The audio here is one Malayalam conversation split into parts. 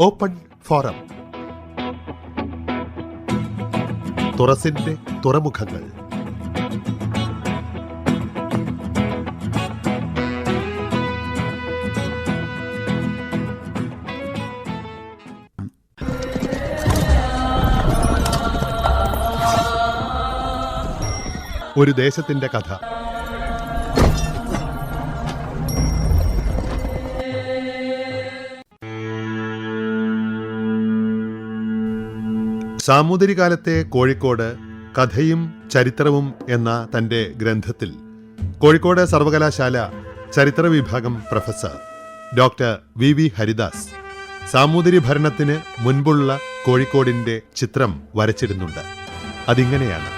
ഓപ്പൺ ഫോറം തുറസിന്റെ തുറമുഖങ്ങൾ. ഒരു ദേശത്തിന്റെ കഥ. സാമൂതിരികാലത്തെ കോഴിക്കോട് കഥയും ചരിത്രവും എന്ന തന്റെ ഗ്രന്ഥത്തിൽ. കോഴിക്കോട് സർവകലാശാല ചരിത്ര വിഭാഗം professor doctor V V Haridas Samoothiri ഭരണത്തിന് മുൻപുള്ള കോഴിക്കോടിന്റെ ചിത്രം വരച്ചിരുന്നുണ്ട് അതിങ്ങനെയാണ്.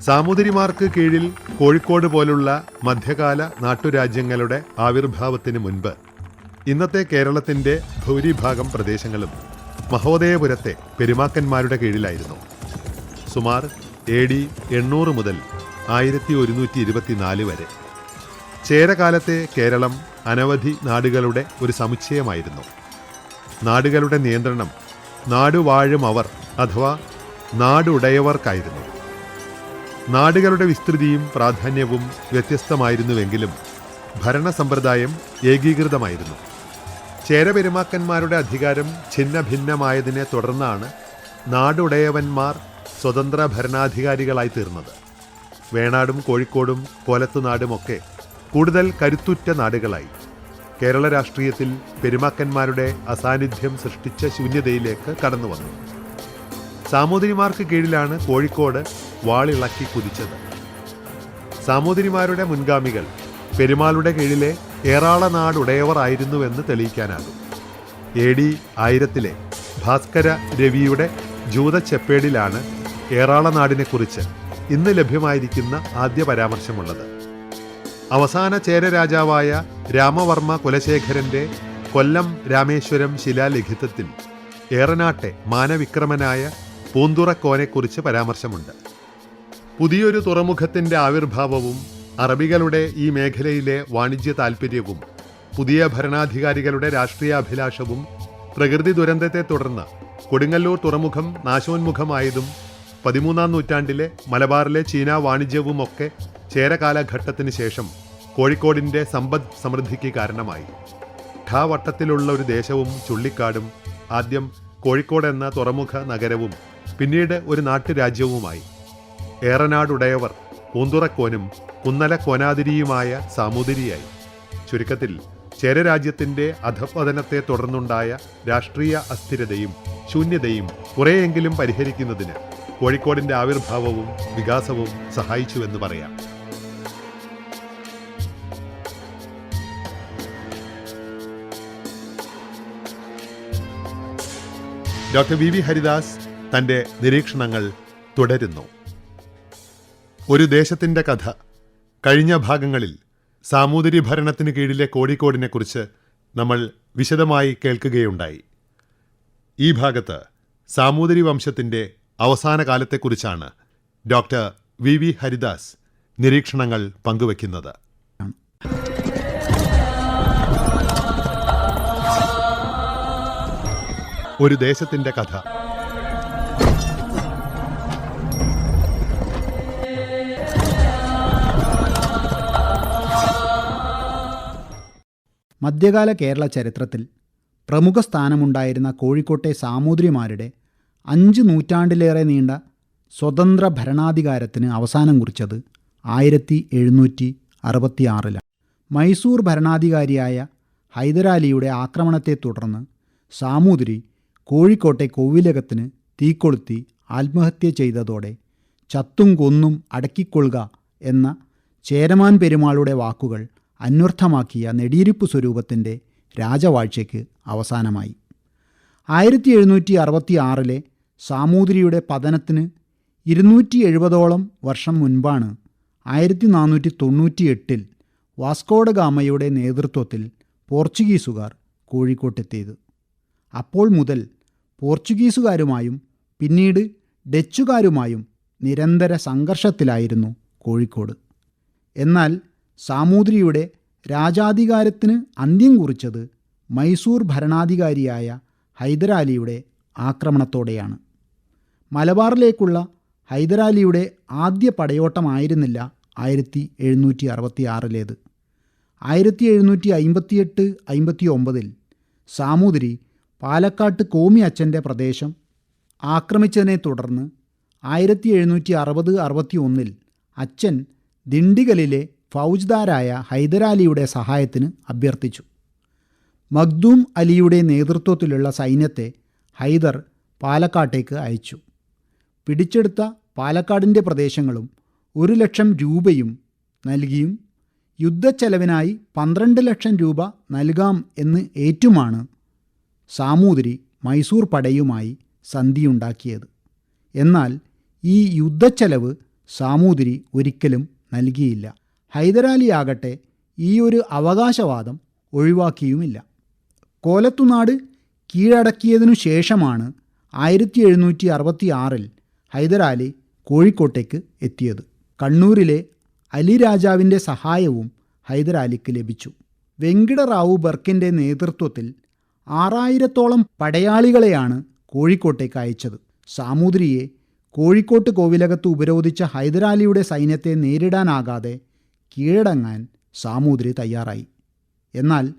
സാമൂതിരിമാർക്ക് കീഴിൽ കോഴിക്കോട് പോലുള്ള മധ്യകാല നാട്ടുരാജ്യങ്ങളുടെ ആവിർഭാവത്തിന് മുൻപ് ഇന്നത്തെ കേരളത്തിന്റെ ഭൂരിഭാഗം പ്രദേശങ്ങളും മഹോദയപുരത്തെ പെരുമാക്കന്മാരുടെ കീഴിലായിരുന്നു. സുമാർ എ ഡി എണ്ണൂറ് മുതൽ ആയിരത്തി ഒരുന്നൂറ്റി ഇരുപത്തിനാല് വരെ. ചേരകാലത്തെ കേരളം അനവധി നാടുകളുടെ ഒരു സമുച്ചയമായിരുന്നു. നാടുകളുടെ നിയന്ത്രണം നാടുവാഴും അവർ അഥവാ നാടുടയവർക്കായിരുന്നു. നാടുകളുടെ വിസ്തൃതിയും പ്രാധാന്യവും വ്യത്യസ്തമായിരുന്നുവെങ്കിലും ഭരണസമ്പ്രദായം ഏകീകൃതമായിരുന്നു. ചേരപെരുമാക്കന്മാരുടെ അധികാരം ഛിന്ന ഭിന്നമായതിനെ തുടർന്നാണ് നാടുടയവന്മാർ സ്വതന്ത്ര ഭരണാധികാരികളായി തീർന്നത്. വേണാടും കോഴിക്കോടും കോലത്തുനാടുമൊക്കെ കൂടുതൽ കരുത്തുറ്റ നാടുകളായി. കേരള രാഷ്ട്രീയത്തിൽ പെരുമാക്കന്മാരുടെ അസാന്നിധ്യം സൃഷ്ടിച്ച ശൂന്യതയിലേക്ക് കടന്നു വന്നു. സാമൂതിരിമാർക്ക് കീഴിലാണ് കോഴിക്കോട് വാളിളക്കി കുതിച്ചത്. സാമൂതിരിമാരുടെ മുൻഗാമികൾ പെരുമാളുടെ കീഴിലെ ഏറാളനാടുടയവർ ആയിരുന്നുവെന്ന് തെളിയിക്കാനാകും. എ ഡി ആയിരത്തിലെ ഭാസ്കര രവിയുടെ ജൂതച്ചെപ്പേടിലാണ് ഏറാളനാടിനെക്കുറിച്ച് ഇന്ന് ലഭ്യമായിരിക്കുന്ന ആദ്യ പരാമർശമുള്ളത്. അവസാന ചേര രാജാവായ രാമവർമ്മ കുലശേഖരന്റെ കൊല്ലം രാമേശ്വരം ശിലാലിഖിതത്തിൽ ഏറനാട്ടെ മാനവിക്രമനായ പൂന്തുറക്കോനെക്കുറിച്ച് പരാമർശമുണ്ട്. പുതിയൊരു തുറമുഖത്തിന്റെ ആവിർഭാവവും അറബികളുടെ ഈ മേഖലയിലെ വാണിജ്യ താൽപ്പര്യവും പുതിയ ഭരണാധികാരികളുടെ രാഷ്ട്രീയ അഭിലാഷവും പ്രകൃതി ദുരന്തത്തെ തുടർന്ന് കൊടുങ്ങല്ലൂർ തുറമുഖം നാശോന്മുഖമായതും പതിമൂന്നാം നൂറ്റാണ്ടിലെ മലബാറിലെ ചീന വാണിജ്യവും വാണിജ്യവുമൊക്കെ ചേരകാലഘട്ടത്തിന് ശേഷം കോഴിക്കോടിന്റെ സമ്പദ് സമൃദ്ധിക്ക് കാരണമായി. ഖാവട്ടത്തിലുള്ള ഒരു ദേശവും ചുള്ളിക്കാടും ആദ്യം കോഴിക്കോട് എന്ന തുറമുഖ നഗരവും പിന്നീട് ഒരു നാട്ടുരാജ്യവുമായി. ഏറനാടുടയവർ പൂന്തുറക്കോനും കുന്നല കോനാതിരിയുമായ സാമൂതിരിയായി. ചുരുക്കത്തിൽ ചേരരാജ്യത്തിന്റെ അധപതനത്തെ തുടർന്നുണ്ടായ രാഷ്ട്രീയ അസ്ഥിരതയും ശൂന്യതയും കുറേയെങ്കിലും പരിഹരിക്കുന്നതിന് കോഴിക്കോടിന്റെ ആവിർഭാവവും വികാസവും സഹായിച്ചുവെന്ന് പറയാം. ഡോക്ടർ വി വി ഹരിദാസ് തന്റെ നിരീക്ഷണങ്ങൾ തുടരുന്നു. ഒരു ദേശത്തിന്റെ കഥ. കഴിഞ്ഞ ഭാഗങ്ങളിൽ സാമൂതിരി ഭരണത്തിന് കീഴിലെ കോഴിക്കോടിനെക്കുറിച്ച് നമ്മൾ വിശദമായി കേൾക്കുകയുണ്ടായി. ഈ ഭാഗത്ത് സാമൂതിരി വംശത്തിന്റെ അവസാന കാലത്തെക്കുറിച്ചാണ് ഡോക്ടർ വി വി ഹരിദാസ് നിരീക്ഷണങ്ങൾ പങ്കുവയ്ക്കുന്നത്. ഒരു ദേശത്തിന്റെ കഥ. മധ്യകാല കേരള ചരിത്രത്തിൽ പ്രമുഖ സ്ഥാനമുണ്ടായിരുന്ന കോഴിക്കോട്ടെ സാമൂതിരിമാരുടെ അഞ്ച് നൂറ്റാണ്ടിലേറെ നീണ്ട സ്വതന്ത്ര ഭരണാധികാരത്തിന് അവസാനം കുറിച്ചത് ആയിരത്തി എഴുന്നൂറ്റി അറുപത്തിയാറിലാണ്. മൈസൂർ ഭരണാധികാരിയായ ഹൈദരാലിയുടെ ആക്രമണത്തെ തുടർന്ന് സാമൂതിരി കോഴിക്കോട്ടെ കോവിലകത്തിന് തീക്കൊളുത്തി ആത്മഹത്യ ചെയ്തതോടെ ചത്തും കൊന്നും അടക്കിക്കൊള്ളുക എന്ന ചേരമാൻ പെരുമാളുടെ വാക്കുകൾ അന്വർത്ഥമാക്കിയ നെടിയിരിപ്പ് സ്വരൂപത്തിന്റെ രാജവാഴ്ചയ്ക്ക് അവസാനമായി. ആയിരത്തി എഴുന്നൂറ്റി അറുപത്തി ആറിലെ സാമൂതിരിയുടെ പതനത്തിന് ഇരുന്നൂറ്റി എഴുപതോളം വർഷം മുൻപാണ് ആയിരത്തി നാനൂറ്റി തൊണ്ണൂറ്റി എട്ടിൽ വാസ്കോഡ ഗാമയുടെ നേതൃത്വത്തിൽ പോർച്ചുഗീസുകാർ കോഴിക്കോട്ടെത്തിയത്. അപ്പോൾ മുതൽ പോർച്ചുഗീസുകാരുമായും പിന്നീട് ഡച്ചുകാരുമായും നിരന്തര സംഘർഷത്തിലായിരുന്നു കോഴിക്കോട്. എന്നാൽ സാമൂതിരിയുടെ രാജാധികാരത്തിന് അന്ത്യം കുറിച്ചത് മൈസൂർ ഭരണാധികാരിയായ ഹൈദരാലിയുടെ ആക്രമണത്തോടെയാണ്. മലബാറിലേക്കുള്ള ഹൈദരാലിയുടെ ആദ്യ പടയോട്ടമായിരുന്നില്ല ആയിരത്തി എഴുന്നൂറ്റി അറുപത്തി ആറിലേത് ആയിരത്തി എഴുന്നൂറ്റി അമ്പത്തിയെട്ട് അമ്പത്തി ഒമ്പതിൽ സാമൂതിരി പാലക്കാട്ട് കോമി അച്ഛന്റെ പ്രദേശം ആക്രമിച്ചതിനെ തുടർന്ന് ആയിരത്തി എഴുന്നൂറ്റി അറുപത് അറുപത്തി ഒന്നിൽ അച്ഛൻ ദിണ്ടിഗലിലെ ഫൗജ്ദാരായ ഹൈദരാലിയുടെ സഹായത്തിന് അഭ്യർത്ഥിച്ചു. മഖ്ദൂം അലിയുടെ നേതൃത്വത്തിലുള്ള സൈന്യത്തെ ഹൈദർ പാലക്കാട്ടേക്ക് അയച്ചു. പിടിച്ചെടുത്ത പാലക്കാടിന്റെ പ്രദേശങ്ങളും ഒരു ലക്ഷം രൂപയും നൽകിയും യുദ്ധച്ചെലവിനായി പന്ത്രണ്ട് ലക്ഷം രൂപ നൽകാം എന്ന് ഏറ്റുമാണ് സാമൂതിരി മൈസൂർ പടയുമായി സന്ധിയുണ്ടാക്കിയത്. എന്നാൽ ഈ യുദ്ധച്ചെലവ് സാമൂതിരി ഒരിക്കലും നൽകിയില്ല. ഹൈദരാലിയാകട്ടെ ഈ ഒരു അവകാശവാദം ഒഴിവാക്കിയുമില്ല. കോലത്തുനാട് കീഴടക്കിയതിനു ശേഷമാണ് ആയിരത്തി എഴുന്നൂറ്റി അറുപത്തി ആറിൽ ഹൈദരാലി കോഴിക്കോട്ടേക്ക് എത്തിയത്. കണ്ണൂരിലെ അലി രാജാവിന്റെ സഹായവും ഹൈദരാലിക്ക് ലഭിച്ചു. വെങ്കിടറാവു ബർക്കിന്റെ നേതൃത്വത്തിൽ ആറായിരത്തോളം പടയാളികളെയാണ് കോഴിക്കോട്ടേക്ക് അയച്ചത്. സാമൂതിരിയെ കോഴിക്കോട്ട് കോവിലകത്ത് ഉപരോധിച്ച ഹൈദരാലിയുടെ സൈന്യത്തെ നേരിടാനാകാതെ കീഴടങ്ങാൻ സാമൂതിരി തയ്യാറായി. എന്നാൽ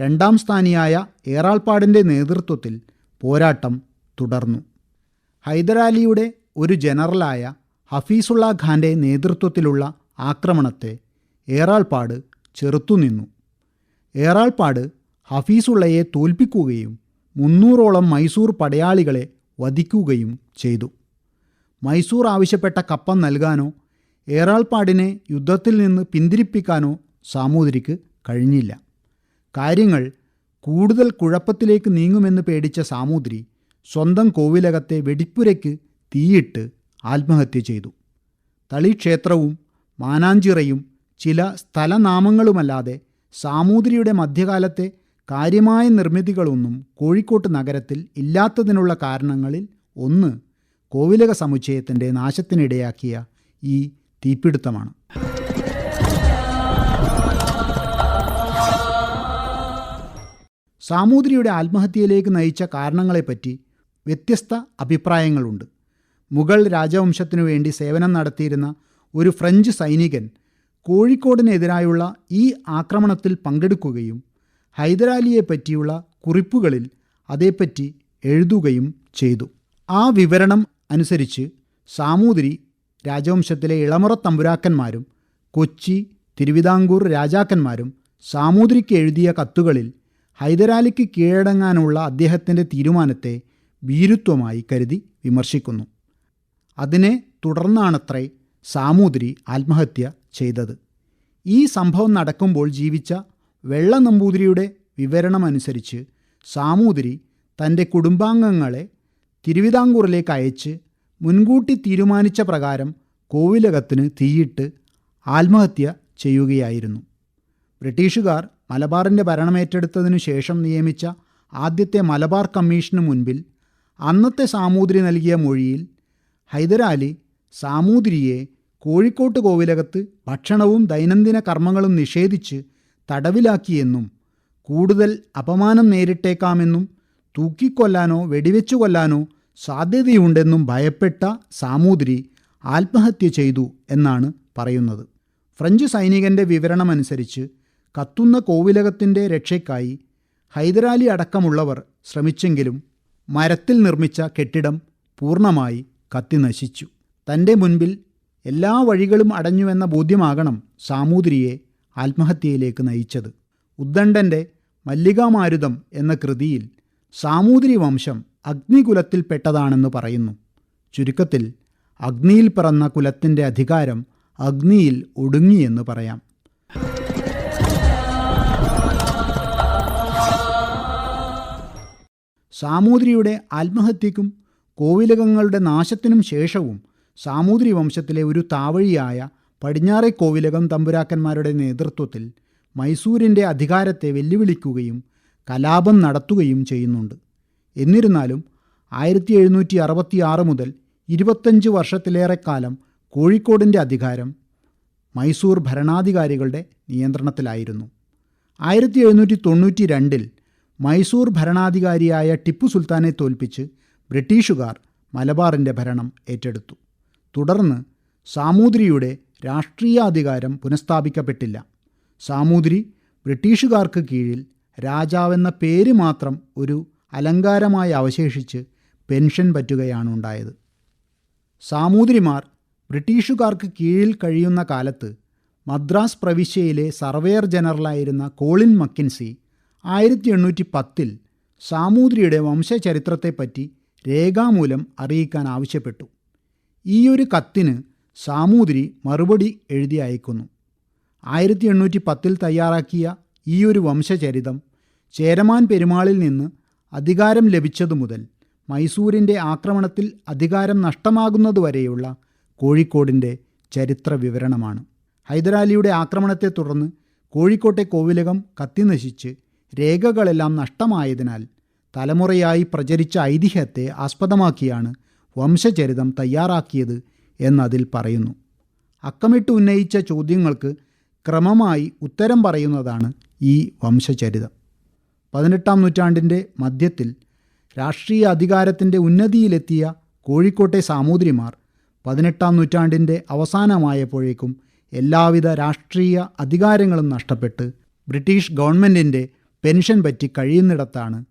രണ്ടാം സ്ഥാനിയായ ഏറാൾപ്പാടിന്റെ നേതൃത്വത്തിൽ പോരാട്ടം തുടർന്നു. ഹൈദരാലിയുടെ ഒരു ജനറലായ ഹഫീസുള്ള ഖാന്റെ നേതൃത്വത്തിലുള്ള ആക്രമണത്തെ ഏറാൾപ്പാട് ചെറുത്തുനിന്നു ഏറാൾപ്പാട് ഹഫീസുള്ളയെ തോൽപ്പിക്കുകയും മുന്നൂറോളം മൈസൂർ പടയാളികളെ വധിക്കുകയും ചെയ്തു. മൈസൂർ ആവശ്യപ്പെട്ട കപ്പം നൽകാനോ ഏറാൾപ്പാടിനെ യുദ്ധത്തിൽ നിന്ന് പിന്തിരിപ്പിക്കാനോ സാമൂതിരിക്ക് കഴിഞ്ഞില്ല. കാര്യങ്ങൾ കൂടുതൽ കുഴപ്പത്തിലേക്ക് നീങ്ങുമെന്ന് പേടിച്ച സാമൂതിരി സ്വന്തം കോവിലകത്തെ വെടിപ്പുരയ്ക്ക് തീയിട്ട് ആത്മഹത്യ ചെയ്തു. തളിക്ഷേത്രവും മാനാഞ്ചിറയും ചില സ്ഥലനാമങ്ങളുമല്ലാതെ സാമൂതിരിയുടെ മധ്യകാലത്തെ കാര്യമായ നിർമ്മിതികളൊന്നും കോഴിക്കോട്ട് നഗരത്തിൽ ഇല്ലാത്തതിനുള്ള കാരണങ്ങളിൽ ഒന്ന് കോവിലക സമുച്ചയത്തിന്റെ നാശത്തിനിടയാക്കിയ ഈ തീപിടുത്തമാണ്. സാമൂതിരിയുടെ ആത്മഹത്യയിലേക്ക് നയിച്ച കാരണങ്ങളെപ്പറ്റി വ്യത്യസ്ത അഭിപ്രായങ്ങളുണ്ട്. മുഗൾ രാജവംശത്തിനു വേണ്ടി സേവനം നടത്തിയിരുന്ന ഒരു ഫ്രഞ്ച് സൈനികൻ കോഴിക്കോടിനെതിരായുള്ള ഈ ആക്രമണത്തിൽ പങ്കെടുക്കുകയും ഹൈദരാലിയെ പറ്റിയുള്ള കുറിപ്പുകളിൽ അതേപ്പറ്റി എഴുതുകയും ചെയ്തു. ആ വിവരണം അനുസരിച്ച് സാമൂതിരി രാജവംശത്തിലെ ഇളമുറ തമ്പുരാക്കന്മാരും കൊച്ചി തിരുവിതാംകൂർ രാജാക്കന്മാരും സാമൂതിരിക്ക് എഴുതിയ കത്തുകളിൽ ഹൈദരാലിക്ക് കീഴടങ്ങാനുള്ള അദ്ദേഹത്തിന്റെ തീരുമാനത്തെ ഭീരുത്വമായി കരുതി വിമർശിക്കുന്നു. അതിനെ തുടർന്നാണത്രേ സാമൂതിരി ആത്മഹത്യ ചെയ്തത്. ഈ സംഭവം നടക്കുമ്പോൾ ജീവിച്ച വെള്ള നമ്പൂതിരിയുടെ വിവരണമനുസരിച്ച് സാമൂതിരി തന്റെ കുടുംബാംഗങ്ങളെ തിരുവിതാംകൂറിലേക്ക് അയച്ച് മുൻകൂട്ടി തീരുമാനിച്ച പ്രകാരം കോവിലകത്തിന് തീയിട്ട് ആത്മഹത്യ ചെയ്യുകയായിരുന്നു. ബ്രിട്ടീഷുകാർ മലബാറിന്റെ ഭരണമേറ്റെടുത്തതിനു ശേഷം നിയമിച്ച ആദ്യത്തെ മലബാർ കമ്മീഷന് മുൻപിൽ അന്നത്തെ സാമൂതിരി നൽകിയ മൊഴിയിൽ ഹൈദരാലി സാമൂതിരിയെ കോഴിക്കോട്ട് കോവിലകത്ത് ഭക്ഷണവും ദൈനംദിന കർമ്മങ്ങളും നിഷേധിച്ച് തടവിലാക്കിയെന്നും കൂടുതൽ അപമാനം നേരിട്ടേക്കാമെന്നും തൂക്കിക്കൊല്ലാനോ വെടിവെച്ചു കൊല്ലാനോ സാധ്യതയുണ്ടെന്നും ഭയപ്പെട്ട സാമൂതിരി ആത്മഹത്യ ചെയ്തു എന്നാണ് പറയുന്നത്. ഫ്രഞ്ച് സൈനികന്റെ വിവരണമനുസരിച്ച് കത്തുന്ന കോവിലകത്തിന്റെ രക്ഷയ്ക്കായി ഹൈദരാലി അടക്കമുള്ളവർ ശ്രമിച്ചെങ്കിലും മരത്തിൽ നിർമ്മിച്ച കെട്ടിടം പൂർണമായി കത്തിനശിച്ചു. തന്റെ മുൻപിൽ എല്ലാ വഴികളും അടഞ്ഞുവെന്ന ബോധ്യമാകണം സാമൂതിരിയെ ആത്മഹത്യയിലേക്ക് നയിച്ചത്. ഉദ്ദണ്ഡന്റെ മല്ലികാമാരുതം എന്ന കൃതിയിൽ സാമൂതിരി വംശം അഗ്നികുലത്തിൽപ്പെട്ടതാണെന്ന് പറയുന്നു. ചുരുക്കത്തിൽ അഗ്നിയിൽ പിറന്ന കുലത്തിന്റെ അധികാരം അഗ്നിയിൽ ഒടുങ്ങിയെന്ന് പറയാം. സാമൂതിരിയുടെ ആത്മഹത്യക്കും കോവിലകങ്ങളുടെ നാശത്തിനും ശേഷവും സാമൂതിരി വംശത്തിലെ ഒരു താവഴിയായ പടിഞ്ഞാറെ കോവിലകം തമ്പുരാക്കന്മാരുടെ നേതൃത്വത്തിൽ മൈസൂരിന്റെ അധികാരത്തെ വെല്ലുവിളിക്കുകയും കലാപം നടത്തുകയും ചെയ്യുന്നുണ്ട്. എന്നിരുന്നാലും ആയിരത്തി എഴുന്നൂറ്റി അറുപത്തി ആറ് മുതൽ ഇരുപത്തഞ്ച് വർഷത്തിലേറെക്കാലം കോഴിക്കോടിന്റെ അധികാരം മൈസൂർ ഭരണാധികാരികളുടെ നിയന്ത്രണത്തിലായിരുന്നു. ആയിരത്തി എഴുന്നൂറ്റി തൊണ്ണൂറ്റി രണ്ടിൽ മൈസൂർ ഭരണാധികാരിയായ ടിപ്പു സുൽത്താനെ തോൽപ്പിച്ച് ബ്രിട്ടീഷുകാർ മലബാറിന്റെ ഭരണം ഏറ്റെടുത്തു. തുടർന്ന് സാമൂതിരിയുടെ രാഷ്ട്രീയ അധികാരം പുനഃസ്ഥാപിക്കപ്പെട്ടില്ല. സാമൂതിരി ബ്രിട്ടീഷുകാർക്ക് കീഴിൽ രാജാവെന്ന പേര് മാത്രം ഒരു അലങ്കാരമായി അവശേഷിച്ച് പെൻഷൻ പറ്റുകയാണ് ഉണ്ടായത്. സാമൂതിരിമാർ ബ്രിട്ടീഷുകാർക്ക് കീഴിൽ കഴിയുന്ന കാലത്ത് മദ്രാസ് പ്രവിശ്യയിലെ സർവേയർ ജനറലായിരുന്ന കോളിൻ മക്കിൻസി ആയിരത്തി എണ്ണൂറ്റി പത്തിൽ സാമൂതിരിയുടെ വംശചരിത്രത്തെപ്പറ്റി രേഖാമൂലം അറിയിക്കാൻ ആവശ്യപ്പെട്ടു. ഈയൊരു കത്തിന് സാമൂതിരി മറുപടി എഴുതി അയക്കുന്നു. ആയിരത്തി എണ്ണൂറ്റി പത്തിൽ തയ്യാറാക്കിയ ഈയൊരു വംശചരിതം ചേരമാൻ പെരുമാളിൽ നിന്ന് അധികാരം ലഭിച്ചതു മുതൽ മൈസൂരിന്റെ ആക്രമണത്തിൽ അധികാരം നഷ്ടമാകുന്നതുവരെയുള്ള കോഴിക്കോടിന്റെ ചരിത്ര വിവരണമാണ്. ഹൈദരാലിയുടെ ആക്രമണത്തെ തുടർന്ന് കോഴിക്കോട്ടെ കോവിലകം കത്തിനശിച്ച് രേഖകളെല്ലാം നഷ്ടമായതിനാൽ തലമുറയായി പ്രചരിച്ച ഐതിഹ്യത്തെ ആസ്പദമാക്കിയാണ് വംശചരിതം തയ്യാറാക്കിയത് എന്നതിൽ പറയുന്നു. അക്കമിട്ട് ഉന്നയിച്ച ചോദ്യങ്ങൾക്ക് ക്രമമായി ഉത്തരം പറയുന്നതാണ് ഈ വംശചരിതം. പതിനെട്ടാം നൂറ്റാണ്ടിന്റെ മധ്യത്തിൽ രാഷ്ട്രീയ അധികാരത്തിന്റെ ഉന്നതിയിലെത്തിയ കോഴിക്കോട്ടെ സാമൂതിരിമാർ പതിനെട്ടാം നൂറ്റാണ്ടിന്റെ അവസാനമായപ്പോഴേക്കും എല്ലാവിധ രാഷ്ട്രീയ അധികാരങ്ങളും നഷ്ടപ്പെട്ട് ബ്രിട്ടീഷ് ഗവൺമെന്റിന്റെ പെൻഷൻ പറ്റി കഴിയുന്നിടത്താണ്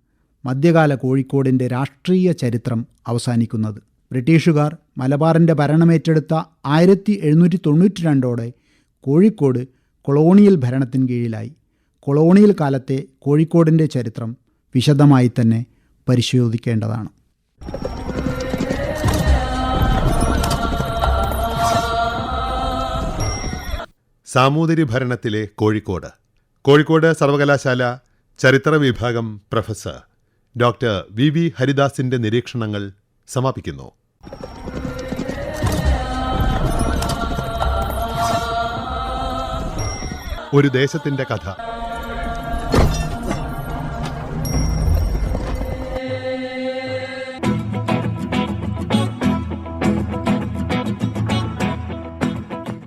മധ്യകാല കോഴിക്കോടിന്റെ രാഷ്ട്രീയ ചരിത്രം അവസാനിക്കുന്നത്. ബ്രിട്ടീഷുകാർ മലബാറിന്റെ ഭരണമേറ്റെടുത്ത ആയിരത്തി എഴുന്നൂറ്റി തൊണ്ണൂറ്റി രണ്ടോടെ കോഴിക്കോട് കൊളോണിയൽ ഭരണത്തിന് കീഴിലായി. കൊളോണിയൽ കാലത്തെ കോഴിക്കോടിന്റെ ചരിത്രം വിശദമായി തന്നെ പരിശോധിക്കേണ്ടതാണ്. സാമൂതിരി ഭരണത്തിലെ കോഴിക്കോട്. കോഴിക്കോട് സർവകലാശാല ചരിത്ര വിഭാഗം പ്രൊഫസർ ഡോക്ടർ വി. വി. ഹരിദാസിന്റെ നിരീക്ഷണങ്ങൾ സമാപിക്കുന്നു. ഒരു ദേശത്തിന്റെ കഥ.